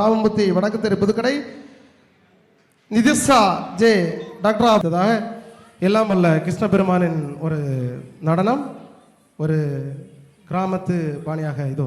ராமமூர்த்தி வடக்கு தெரு Puthukkadai Nithisha J doctor ஆகுதாக எல்லாம் அல்ல கிருஷ்ண பெருமானின் ஒரு நடனம் ஒரு கிராமத்து பாணியாக இதோ.